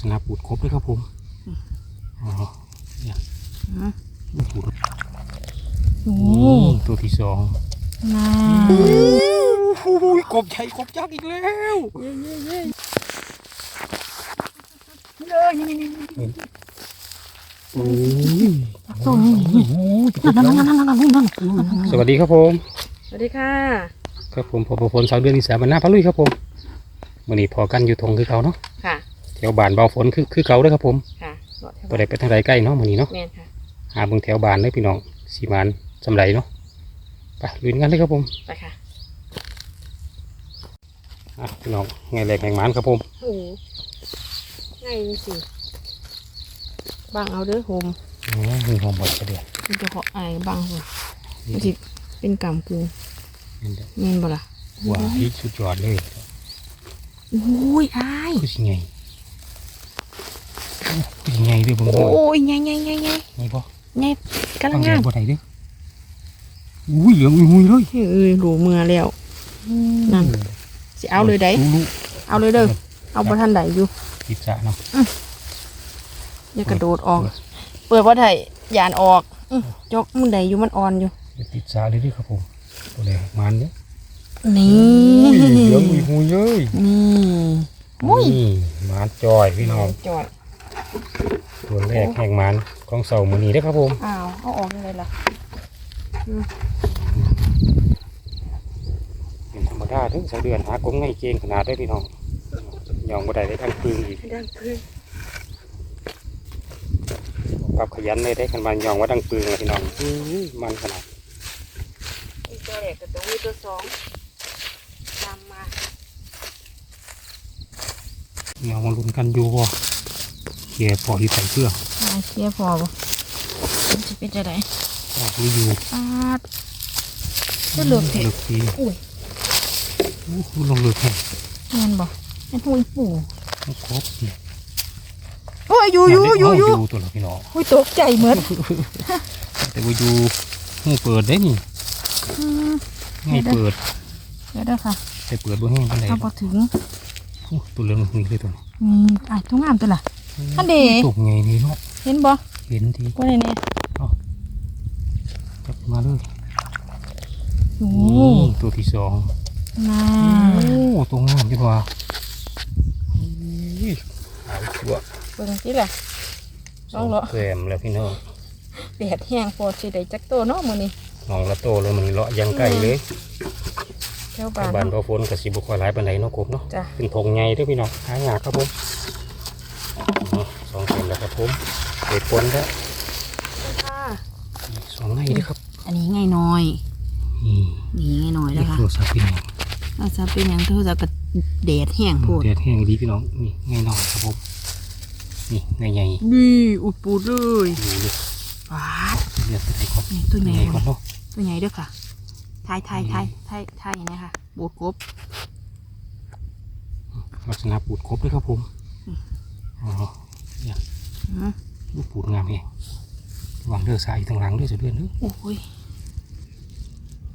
ษณะปูดครบเลยครับผมอ๋อเนี่ยอืมปูดโอ้นี่ตัวที่สองน่าโอ้ยกบใหญ่กบยักษ์อีกแล้วโอ้ยตัวนี้โอ้ยนั่นนั่นนั่นนั่นนั่นนั่นสวัสดีครับผม สวัสดีค่ะ ครับผมพอพลสาวเดือนอีสานบรรณาพะลุยครับผมวันนี้พอกันอยู่ทงคือเขาเนาะ ค่ะ แถวบ้านเบาฝนคือคือเขาเด้อครับผมค่ะรอแถวบ่ได้ไปทางใดใกล้เนาะมื้อนี้เนาะแม่นค่ะ หาเบิ่งแถวบ้านเลยพี่น้องสีมานสำไรเนาะไปลุยกันเลยครับผมไปค่ะอะพี่น้องไงแหลกแห่งหมานครับผมโอ้ง่ายจริงๆบังเอาเด้อโฮมโอ้ยมีหอมบดกระเดียดมันจะขอไอ้บังเลยมันสิเป็นกำกูนี่เด้อแม่นบ่ล่ะว้ายสุดยอดเลยโอ้ยอ้ายคือสิไง คือสิไงเด้อเบิ่งโอ้บ่ยใหญ่ใหญ่ใหญ่ใหญ่ไงบ่ใหญ่กำลัตั้งงใจงามบ่ได้เด้ออุ้ยเหลืองอุ้ยหุยเลยเอ้ยรู้เมื่อแล้วนั่นสิเอาเลยได้รู้เอาเลยเด้อเอาบ่ทันได้อยู่ติดสระเนาะอย่ากระโดดออก เปิดว่าไทยยานออกอื้อยกมันได้อยู่มันอ่อนอยู่ติดสระเลยเด้อครับผมตัวแรกหมันเนี่ยนี่อุ้ยเหลืองอุ้ยหุยเลยนี่มุ้ยนี่หมานจอยพี่น้องจอด ตัวแรกแห่งหมานของเสาร์มื้อนี้เด้อครับผมอ้าวเอาออกยังไงล่ะเป็นธรรมดาถึงสะเดือนหากงไงเกงขนาดได้อพี่น้องยองบ่ได้ได้ทั้งคืนอีกดังพื้นปรับขยันเลยได้คันบานยองว่าดังปืนเลยพี่น้องอื้อมันขนาดมีตัวแรกกับตัวนี้ตัวสองตามมาเดี๋ยวมาลุ้นกันอยู่ว่าเกียร์พอที่ใส่เครื่องมาเคลียร์พอบ่มันจะเป็นจะไดออกไม่อยู่ปาดจะเหลือกเถเลือะอกทีอุ้ยอู้หูลงเลือกแค่เงินบ่ไอ้หุยปู่ครบเนี่ยโอ้ยอยู่อยู่อยู่อยู่เาตัวละพี่น้องอุ้ยตกใจเหมือนแต่ว่าอยู่หูเปิดได้นี่อืมให้เปิดเดี๋ยวเด้อค่ะแต่เปิดบ่แห้งปานใดเอาพอถึงอู้ตัวเหลืองนี่เลยตัวนี้นี่ไอ้ายตัวงามตัวล่ะ อันเดตกไงนี่เนาะเห็นบ่เห็นทีว่าไงเนี่ยจับมาเลยโอ้นี่ตัวที่สองน่าโอ้ตัวงามจังว่าอุ้ยหายชัวเบิ่งสิล่ะลองเหรอแกมแล้วพี่น้องแดดแห้งโพดสิได้จักโตเนาะมื้อนี้น้องละโตเลยมันเลาะยังไกลเลยแถวแต่บ้านบ้านเนาะพอฝนกับสิบุคอยหลายปันไดเนาะกบเนาะจ้ะเป็นทงใหญ่เด้วยพี่น้องหางาครับผมอ๋อสองเส้นแล้วครับ ผมเด็ดฝนแล้วค่ะสองไงเด้วยครับ อันนี้ไงน้อยนี่นี่ไงน้อยเด็แล้วกค่ะโทรศัพท์พี่น้องอาจจะเป็นหยังเท่าจะกระแดดแห้งโพดเด็ดแห้งดีพี่น้องนี่ไงน้อยครับผมนี่ไงใหญ่นี่อุดปูดเลยอยู่เลยว้าดเลือดอะไรก่อนนี่ตัวใหญ่ใหญ่ก่อนเนาะตัวใหญ่เด้อค่ะทายทายทายทายทายอย่างนี้ค่ะบูดกบลักษณะปูดครบเลยครับผมอ๋อเนี่ยอืม ลูกปูดงามเองวางเลือดสายทางหลังเลือดจะเลือดเนื้อโอ้ย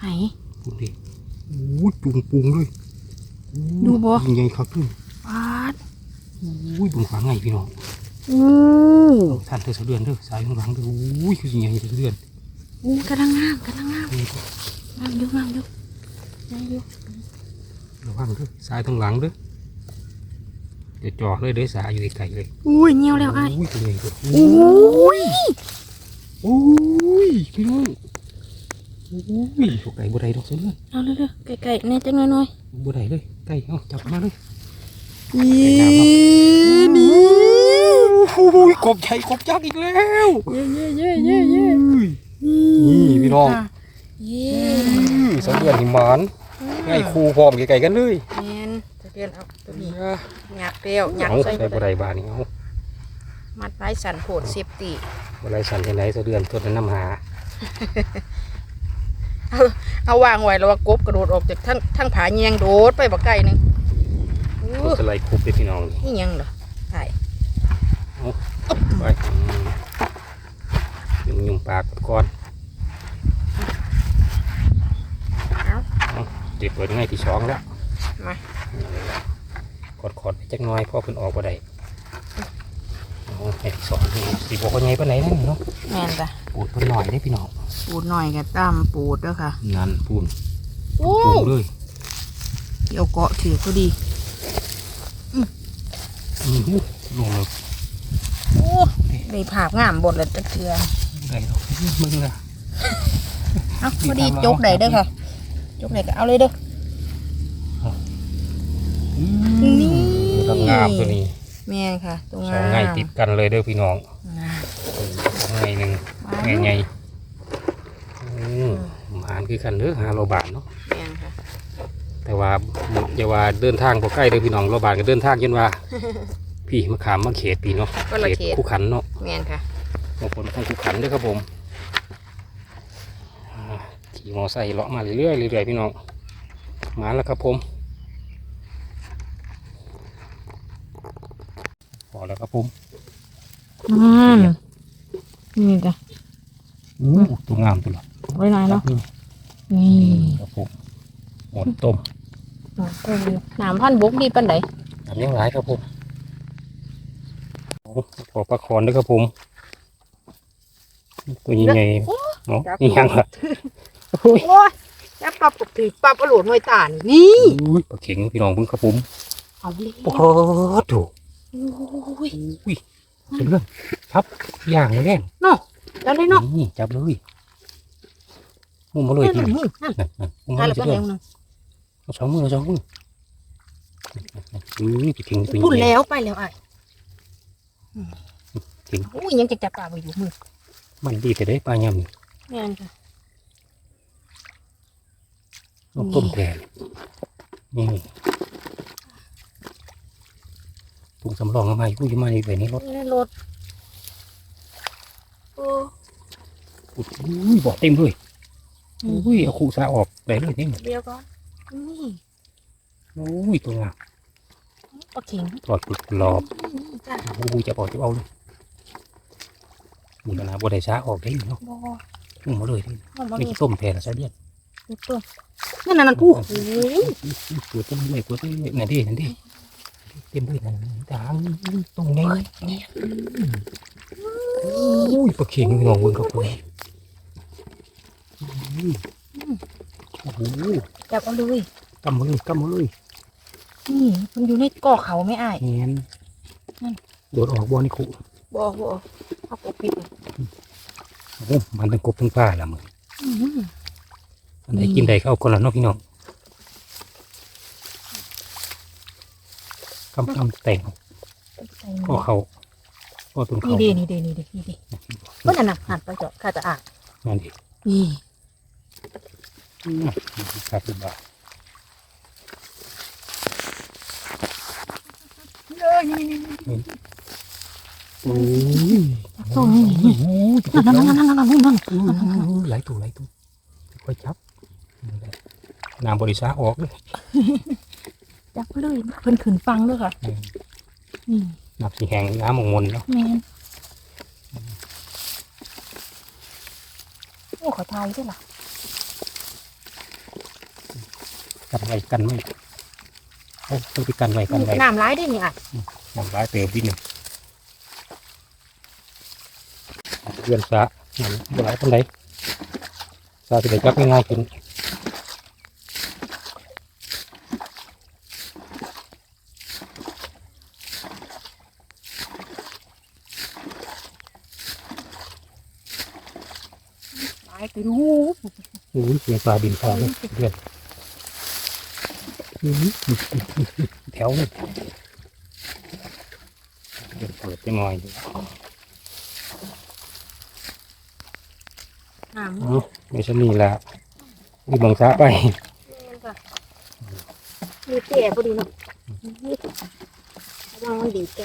ไหปูดดิโอ้ยปุงปุงๆเลยดูบ่ยิ่งใหญ่ครับขึ้นวาดอุ้ยบุญขวางไงพี่น้องอู้ท่านเธอสะเดือนเด้อสายข้างหลังเด้ออุ้ยคือสิ่งใหญ่สะเดือนอู้กำลังงามกำลังงามนี่ก็งามอยู่งามอยู่งามอยู่ระวังเด้อสายข้างหลังเด้อ เดี๋ยวจ่อเลยเด้อสายอยู่ไกลๆเลยอุ้ยเงียวแล้วไอ้ายอุ้ยตัวใหญ่ตัวอุ้ยอุ้ยพี่น้องอุ้ยพวกไก่บัวไดดอกสะเดือนเอาเร็วๆไก่ๆแน่จังหน่อยบัวไดเลยไก่เอาจับมาเลยๆนี่นี่อุ้ยกบใหญ่กบยักษ์อีกแล้วเย่เย่เย่เย่เย่อุ้ยนี่พี่น้องค่ะเย่อุ้ยสะเดือนหิมานไงคู่พร้อมไก่ๆกันเลย แมนจะเรียนเอาตัวนี้เอาหยักเปรี้ยวหยักเอาใส่ใส่บัวไดบานนี่เอามัดไม้สันโผดเซฟตีบัวไดสั่นที่ไหนสะเดือนตัวนั้นน้ำหาเอาเอาวางไว้แล้วว่ากบกระโดดออกจากทั้งทั้งผาเงียงโดดไปบักไก่หนึงอู้ตัวสไลด์คุบเลยพี่น้องนี่นี่ยังเหรอใช่ไปยุ่มยุ่มปากก่อนเอาเดี๋ยวเปิดง่ายที่สองแล้วมา กดขอดๆไปจักหน้อยพ่อเพิ่นออกบ่ได้สอนนี่สีบอกว่าไงปานไหนนั่นเนาะแม่นจ้ะปูดเพิ่นหน่อยได้พี่น้องปูดหน่อยกับตั้มปูดเด้อค่ะนั่นปูนโอ้ปูนเลยเดี๋ยวเกาะถือพอดีอือหือลงเลยโอ้ได้ภาพงามบดเลยตะเทือได้ดอกมึงนะเอ้าพอดีจกได้เด้อค่ะจกได้ก็เอาเลยเด้อ นี่ทำงามตัวนี้แม่นค่ะตรงสงาองมไงติดกันเลยเด้อพี่น้องงามสองไงหนึ่งมาไงไงอืมหารคือกันเด้อหาโลบาทเนาะแม่นค่ะแต่ว่าอย่าว่าเดินทางบ่ใกล้เด้อพี่น้องโลบาทก็เดินทางจนว่า พี่มาขามมาเขตพี่เนาะก็ละเขตคู่ขันเนาะแม่นค่ะบางคนต้องคู่ขันเด้วยครับผมอ่าขี่มอไซค์เลาะมาเรื่อยๆเรื่อยๆพี่น้องมาแล้วครับผม อแล้วครับผมอืมนี่จ้ะอู้ตัวงามตัวละไว้หน่อยเนาะนี่นี่ครับผมหมดต้มน้ำพันบกดีปันไดทำยังไงครับผมโอ้ขอปลาคอนด้วยครับผม ตัวยังไงเนาะนี่ยังล่ะโอ้ยโอ้ยจับปรับปกถือปรับอรวดหน่วยตานี่นี่อุ้ยปลาเข็งพี่น้องเพิ่งครับผมเอาเลยโอ้โหถูกโอ้ยอุ้ยเป็นเรื่องครับอย่างเลยแน่เนาะแล้วเลยเนาะนี่จับเลยมุมมาเลยนั่นพี่นั่นนั่นนั่นนั่นมุมนั่มานเลยแล้วก็เพื่แรอนงนึงเอาสองมือเอาสองมืออุ้ยไปถึงตัวพุ่นใหญ่แล้วไปแล้วไอ้จริงอุ้ยยังจะจับปลาไปอยู่มือมันดีแต่ได้ปลายำนี่แม่นค่ะต้องต้มแทนนี่ ถุงสำรองเอามาอุ้ยมาในแบบนี้รถในรถโอ้อุ้ยบอกเต็มเลยอุ้ยเอาขู่ซาออกได้เลยนี่เดียวก่อนนี่อุ้ยตัวงามปลาเข็งถอดปึกรอบนี่จ้ะอุ้ยจะบอกจะเอาเลยนี่ก็นะบ่ได้ซาออกได้เนาะบ่พุ่งมาเลยนี่มันบ่นี่มีต้มแทนละซะเดียนตัวนั่นนั่นนั่นผู้โอ้ยตัวเต็มเลยตัวเต็มเลยนั่นดินั่นดิ เต็มเลยนั่นทางตรงนี้อุ้ยปลาเข็งงองเบิ่งครับผมโอ้โหจับเอาเลยกำมือกำมือเลยนี่มันอยู่ในก่อเขาไม่อ้ายแงนนั่นโดดออกบ่อนี่คุบ่บ่เอาปกปิดโอ้มันทั้งกบทั้งปลาละมึงอื้อหืออันไหนกินได้ก็เอาคนละเนาะพี่น้อง กำกำแต่งใส่ก็เขาก็ต้นนี่เขาเดนี่เดนี่เดนี่เดเมื่อนั้นน่ะหันไปเจาะข้าจะอ่านนั่นดินี่ครับคุณบ่าวโอ้ยส่งนี่นี่โอ้ยนั่นนั่นนั่นนั่นนั่นนั่นไหลตัวไหลตัวค่อยจับน้ำบริษัทออกเลย จับเลยเพิ่นขึ้นฟังด้วยค่ะนี่น้ำสีแห้งน้ำมงมนเนาะแม่นโอ้ขอทายด้วยล่ะกันไว้กันไว้เอาต้องไปกันไว้กันไว้น้ำร้ายได้นี่อะน้ำร้ายเติมนิดหนึ่งเพื่อนสะน้ำบ่ไหลปันไดสะจะได้จับง่ายๆกิน ร้ายไปดูโอ้ยเสียงปลาบินฟ้าเลยเพื่อนอื้อหือแถวเลยเดี๋ยวเปิดจะหน่อยน้ำเอาไม่ใช่นี่ละมีบังซาไปมีเตี๋ยพอดีเนาะนี่ระวังมันดีแก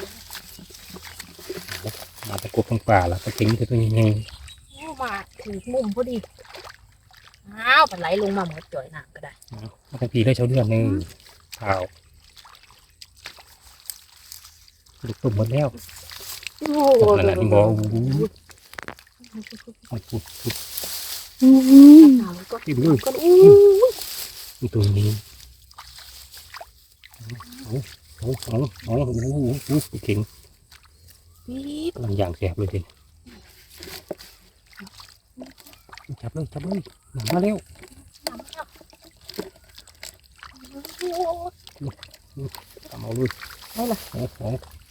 มาตะกบทั้งป่าละตะเข็งตัวนี้ยังโอ้มา ถึงมุมพอดีอ้าวมันไหลลงมาหมดจ่อยน้ำก็ได้มาทั้งปีได้เช้าเดือนหนึงข่าวลูกตุ่มหมดแล้วโอ้โหนั่นแหละที่บอกโอ้โหพุดพุดน้ำก็ที่ดูก็อู้มีตัวนี้โอ้โหโอ้โหโอ้โหโอ้โหเข็งปี๊ดกำลังย่างแสบเลยที จับเลยจับเลยหนังมาเร็วทำเอาเลยได้ละโอ้โห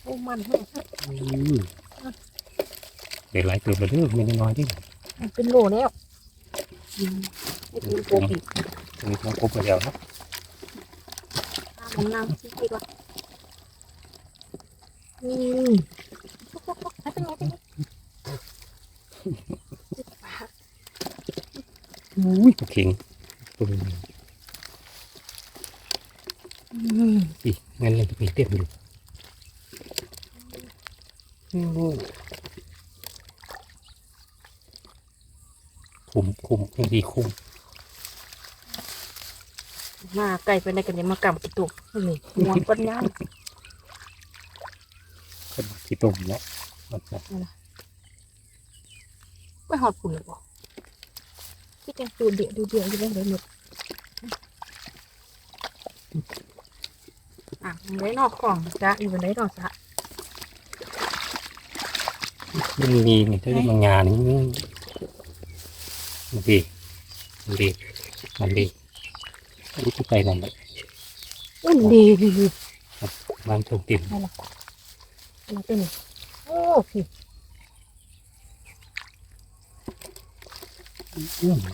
โอ้มันแห้งอืมเดี๋ยวไหลเติมไปเรื่อยไม่น้อยๆที่มันเป็นโหลแล้วอืมไม่เป็นโกปีตรงนี้ต้องครบไปแล้วนะน้ำน้ำซิคิดว่าอืมเป็นไงเป็นไง อุ้ยปลาเข็งตัวนี้อืมอีงั้นเลยจะมีเต็มอยู่อืมคุมคุมยังดีคุมมาไก่ไปในกันเนี่ยมากำกิตุกนี่มวนปัญญาก็มาที่ต้มเนาะมันจะไปหอดปุ่นเลยบ่ ที่จังดูเดียวดูเดียวอยู่ได้เลยหมดอะมันได้นอกของจ้ะอยู่บนได้นอกจ้ะมันมีนี่ถ้าได้บางงานนี่มันดีมันดีมันดีรู้ที่ไปนั่นแหละอุ้ยดีดีดีมันถูกติ่มมาเป็นโอ้พี่ อืม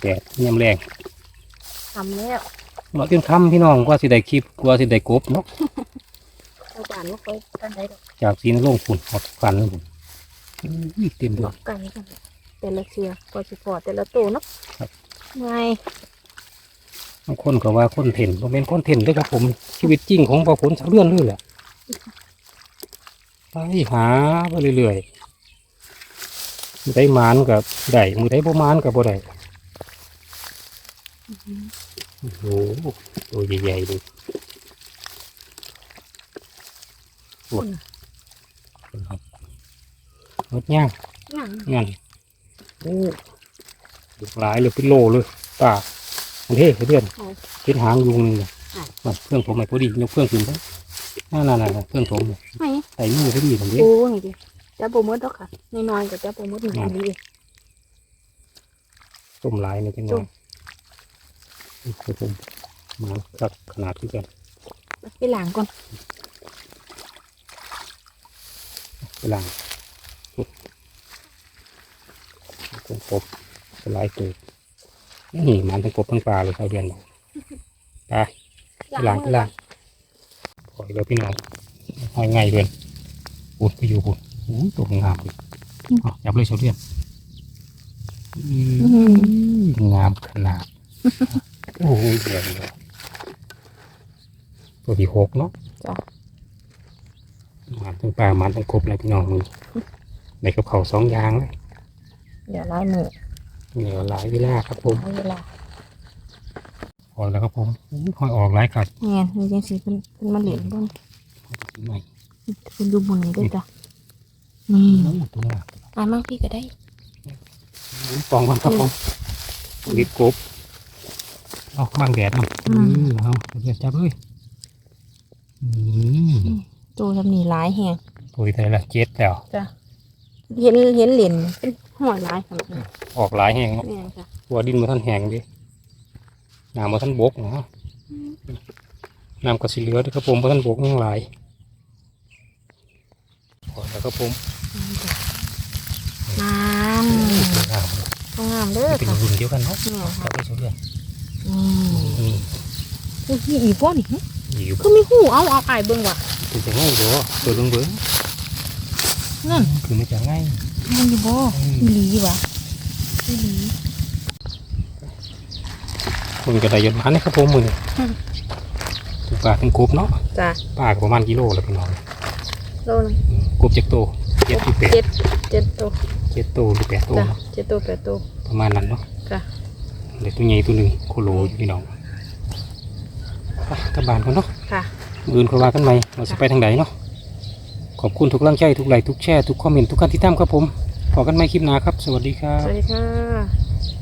แดดเยี่ยมแรงทำแล้วเราเตรียมคำพี่น้องกว่าสิได้คลิปกว่าสิได้กบเนาะอาจารย์ว่าเขากันได้ดอกจากสีนลงฝุ่นหอดฟันเลยผมอุ้ยเต็มเลดอยกไก่กันแต่ละเชือก็สิพอแต่ละตัวเนาะครับไงบางคนก็ว่าคนเห็นผมเป็นคนเห็นด้วยครับผมชีวิตจริงของพ่อผลสาวเลื่อนเลยแหละไปหาไปเรื่อยๆมือได้หมานกับได้มือได้บ่หมานกับบ่ได้ โอ้โหตัวใหญ่ๆเลยปวดครับรถย่างย่างงั้นโอ้ลูกหลายเลยเป็นโลเลยตาอันเท่เดือนเป็นหางยุงเลยมาเครื่องผมไม่พอดียกเครื่องขึ้นไปน่าน่าน่าเครื่องผมเนี่ยไม่ใส่มือพอดีผมเด้โอ้ยดิจับโปรโมทดอกค่ะน้อยๆกับจับโปรโมทหนึ่งดีต้มหลายนี่เป็นไง ครับผมมาครับขนาดที่กันไปหลังก่อนไปล้างผมกบสไลด์เกิดนี่มันทั้งกบทั้งปลาเลยเขาเดือนบอกไปไปล้างไปล้างปล่อยเลยพี่น้องหอยไงเดือนอุดไปอยู่คุณอู้ตัวงามเลยเอาจับเลยเฉลียนอืมงามขนาด โอ้ยเดือนเลยตัวที่หกเนาะจ้ะมันทั้งปลามันทั้งกบเลยพี่น้องมึงในกับเขาวสองอย่างเลยเดี๋ยวไล่มือเหนียวหลายเวลาครับผมให้เวลาพอแล้วครับผมอู้หอยออกหลายขัดเงี้ยนี่จังสีเป็นเป็นมาเหรียญบ้างใหม่เป็นดูบนนี้ด้วยจ้ะนี่โอ้ตัวงามอะมั่งพี่ก็ได้ปองมันครับผมรีบกบ เอาบางแดดเนาะอืมเอาเดี๋ยวจับเลยอืมโจทำนี่หลายแหงตัวที่ไทยละเจ็ดแล้วจ้ะเห็นเห็นเหรียญเป็นหอยหลายขนาดนี้ออกหลายแห้งเนาะเนี่ยค่ะตัวดินมาท่านแห้งดิน้ำมาท่านบกนะน้ำก็สีเหลือเด้วยครับผมมาท่านบกยังหลายพอแล้วครับผมน้สวยงามเลยำงามเด้อเป็นค่ะรุ่นเดียวกันเนาะเนี่ยจัค่ะบได้เฉยอืมๆ นี่มีอีกพ่อนี่อยู่ก็มีหูเอาเอาไอ้ายเบิ่งว่ะคือจะง่ายเด้อตัวเบิ้งเบิ้งนั่นคือมันจะง่ายมันอยู่บ่อีหลีว่ะอีหลีคนกระไดยนต์มันนะครับผมมือนี่อืมถูกปลาทั้งกบเนาะจ้ะปลาก็ประมาณกิโลแล้วพี่น้องโลนึงกบเจ็ดโตวเจ็ดที่แปดเจ็ดเจ็ดตัวเจ็ดโตวหรือแปดโตวจ้ะเนาะเจ็ดตัวแปดตัวประมาณนั้นเนาะค่ะ เด็กตัวใหญ่ตัวหนึ่งโคโลอยู่พี่น้องไปกลับบ้านกันเนาะค่ะมื้ออื่นค่อยว่ากันใหม่เราจะไปทางไหนเนาะขอบคุณทุกกำลังใจทุกไลค์ทุกแชร์ทุกคอมเมนต์ทุกการติดตามครับผมพอกันใหม่คลิปหน้าครับ สวัสดีครัสบ วัสดีค่ะ